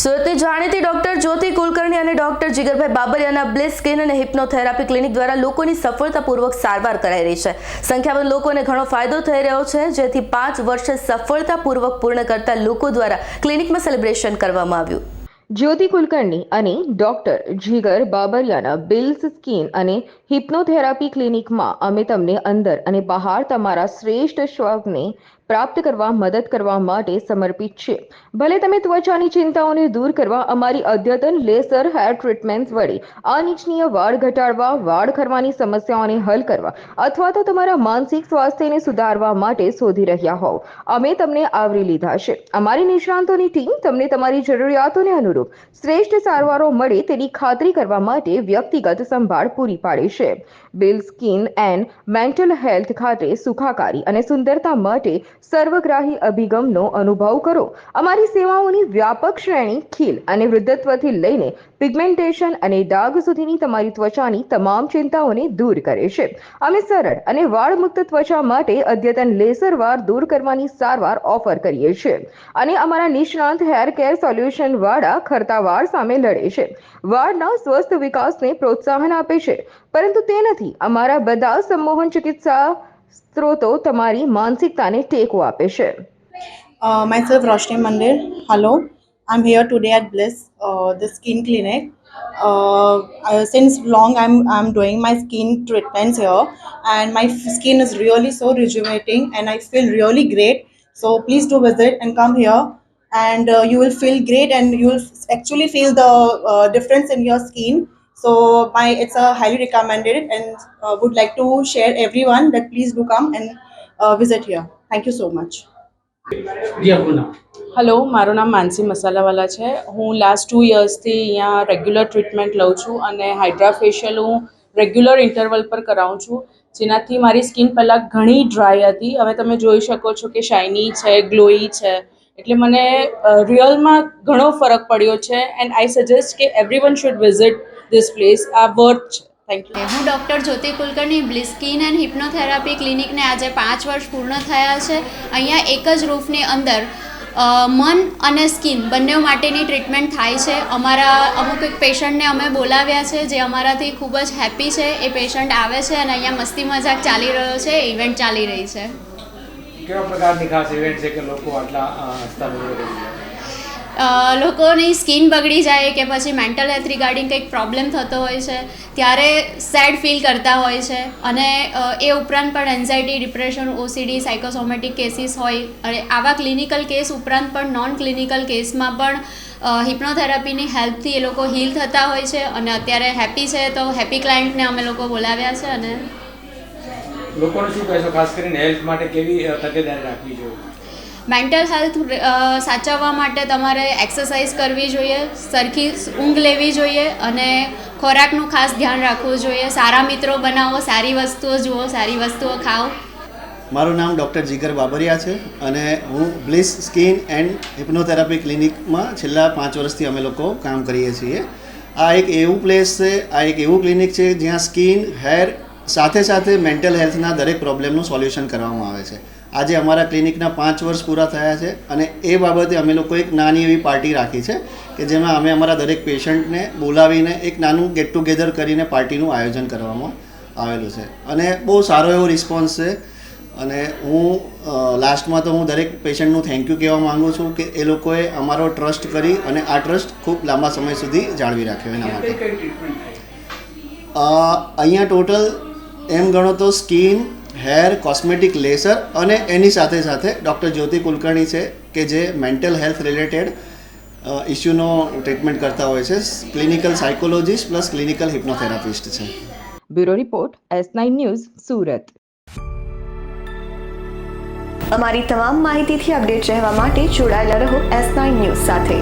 સુરતની જાણીતી ડોક્ટર જ્યોતિ કુલકર્ણી અને ડોક્ટર જીગરભાઈ બાબરિયાના બ્લેસ સ્કિન અને હિપ્નોથેરાપી ક્લિનિક દ્વારા લોકોની સફળતાપૂર્વક સારવાર કરાઈ રહી છે. સંખ્યાબંધ લોકોને ઘણો ફાયદો થઈ રહ્યો છે, જેથી પાંચ વર્ષે સફળતાપૂર્વક પૂર્ણ કરતા લોકો દ્વારા ક્લિનિકમાં સેલિબ્રેશન કરવામાં આવ્યું. જ્યોતિ કુલકર્ણી અને ડોક્ટર જીગર બાબરિયાના બિલ્સ સ્કિન અને હિપ્નોથેરાપી ક્લિનિકમાં અમે તમને અંદર અને બહાર તમારા શ્રેષ્ઠ સ્વપ્ને પ્રાપ્ત કરવા મદદ કરવા માટે સમર્પિત છે ભલે તમે ત્વચાની ચિંતાઓને દૂર કરવા અમારી અદ્યતન લેસર હેર ટ્રીટમેન્ટ વડે અનિચ્છનીય વાળ ઘટાડવા, વાળ ખરવાની સમસ્યાઓને હલ કરવા અથવા તો તમારા માનસિક સ્વાસ્થ્યને સુધારવા માટે શોધી રહ્યા હોવ. અમે તમને આવરી લીધા છે. અમારી નિષ્ણાંતોની ટીમ તમને તમારી જરૂરિયાતોને અનુરૂપ શ્રેષ્ઠ સારવારો મળે તેની ખાતરી કરવા માટે વ્યક્તિગત સંભાળ પૂરી પાડે છે. બિલ સ્કિન એન્ડ મેન્ટલ હેલ્થ ખાતે સુખાકારી અને સુંદરતા માટે સર્વગ્રાહી અભિગમનો અનુભવ કરો. અમારી સેવાઓની વ્યાપક શ્રેણી, ખીલ અને વૃદ્ધત્વથી લઈને પિગમેન્ટેશન અને ડાઘ સુધીની તમારી ત્વચાની તમામ ચિંતાઓને દૂર કરે છે. અમે સરળ અને વાળમુક્ત ત્વચા માટે અદ્યતન લેસર વાળ દૂર કરવાની સારવાર ઓફર કરીએ છીએ. અને અમારા નિષ્ણાંત હેર કેર સોલ્યુશન વાળા ખરતા વાળ સામે લડે છે વાળના સ્વસ્થ વિકાસને પ્રોત્સાહન આપે છે પરંતુ તે નથી અમારા બધા સંમોહન ચિકિત્સા સ્ત્રોતો તમારી માનસિકતાને ટેકો આપે છે Uh, myself Roshni Mandir. Hello, I'm here today at Bliss, uh, the skin clinic. Uh, uh, since long, I'm I'm doing my skin treatments here, and my f- skin is really so rejuvenating, and I feel really great. So please do visit and come here, and uh, you will feel great, and you will actually feel the uh, difference in your skin. So my it's a highly recommended, and uh, would like to share everyone that please do come and uh, visit here. Thank you so much. Hello મારું નામ માનસી મસાલાવાલા છે હું last two યર્સથી અહીંયા regular treatment લઉં છું અને hydra facial હું regular interval પર કરાવું છું જેનાથી મારી સ્કિન પહેલાં ઘણી ડ્રાય હતી હવે તમે જોઈ શકો છો કે શાઇની છે ગ્લોઈ છે એટલે મને રિયલમાં ઘણો ફરક પડ્યો છે એન્ડ આઈ સજેસ્ટ કે everyone should visit this place આ વર્થ છે. હું ડૉક્ટર જ્યોતિ કુલકર્ણી બ્લી સ્કિન એન્ડ હિપ્નોથેરાપી ક્લિનિકને આજે પાંચ વર્ષ પૂર્ણ થયા છે. અહીંયા એક જ રૂફની અંદર મન અને સ્કિન બંને માટેની ટ્રીટમેન્ટ થાય છે. અમારા અમુક એક પેશન્ટને અમે બોલાવ્યા છે જે અમારાથી ખૂબ જ હેપી છે. એ પેશન્ટ આવે છે અને અહીંયા મસ્તી મજાક ચાલી રહ્યો છે ઇવેન્ટ ચાલી રહી છે. કેવા પ્રકારની ખાસ ઇવેન્ટ છે કે લોકો આટલા અ, હસતા નજરે રહી લોકોની સ્કિન બગડી જાય કે પછી મેન્ટલ હેલ્થ રિગાર્ડિંગ કંઈક પ્રોબ્લેમ થતો હોય છે ત્યારે સેડ ફીલ કરતા હોય છે અને એ ઉપરાંત પણ anxiety depression OCD psychosomatic cases હોય. અને આવા ક્લિનિકલ કેસ ઉપરાંત પણ નોન ક્લિનિકલ કેસમાં પણ હિપ્નોથેરાપીની હેલ્પથી એ લોકો હીલ થતા હોય છે અને અત્યારે હેપી છે. તો હેપી ક્લાયન્ટને અમે લોકો બોલાવ્યા છે અને લોકોને શું કહેશો? ખાસ કરીને હેલ્થ માટે કેવી તકેદારી રાખવી જોઈએ? મેન્ટલ હેલ્થ સાચવવા માટે તમારે એક્સરસાઇઝ કરવી જોઈએ સરખી ઊંઘ લેવી જોઈએ અને ખોરાકનું ખાસ ધ્યાન રાખવું જોઈએ. સારા મિત્રો બનાવો સારી વસ્તુઓ જુઓ સારી વસ્તુઓ ખાઓ. મારું નામ ડૉક્ટર જીગર બાબરિયા છે અને હું બ્લિસ સ્કિન એન્ડ હિપ્નોથેરાપી ક્લિનિકમાં છેલ્લા પાંચ વર્ષથી અમે લોકો કામ કરીએ છીએ. આ એક એવું પ્લેસ છે આ એક એવું ક્લિનિક છે જ્યાં સ્કિન હેર સાથે સાથે મેન્ટલ હેલ્થના દરેક પ્રોબ્લેમનું સોલ્યુશન કરવામાં આવે છે. આજે અમારા ક્લિનિકના પાંચ વર્ષ પૂરા થયા છે અને એ બાબતે અમે લોકો એક નાની એવી પાર્ટી રાખી છે કે જેમાં અમે અમારા દરેક પેશન્ટને બોલાવીને એક નાનું ગેટ ટુગેધર કરીને પાર્ટીનું આયોજન કરવામાં આવેલું છે. અને બહુ સારો એવો રિસ્પોન્સ છે. અને હું લાસ્ટમાં તો હું દરેક પેશન્ટનું થેન્ક યુ કહેવા માગું છું કે એ લોકોએ અમારો ટ્રસ્ટ કરી અને આ ટ્રસ્ટ ખૂબ લાંબા સમય સુધી જાળવી રાખ્યો એના માટે. અહીંયા ટોટલ એમ ગણો તો સ્કિન હેર કોસ્મેટિક લેસર અને એની સાથે સાથે ડૉક્ટર જ્યોતિ કુલકર્ણી છે કે જે મેન્ટલ હેલ્થ રિલેટેડ ઇસ્યુનો ટ્રીટમેન્ટ કરતા હોય છે. Clinical psychologist plus clinical hypnotherapist છે. Bureau report S nine news Surat. અમારી તમામ માહિતીથી અપડેટ રહેવા માટે જોડાયેલા રહો એસ નાઇન ન્યૂઝ સાથે.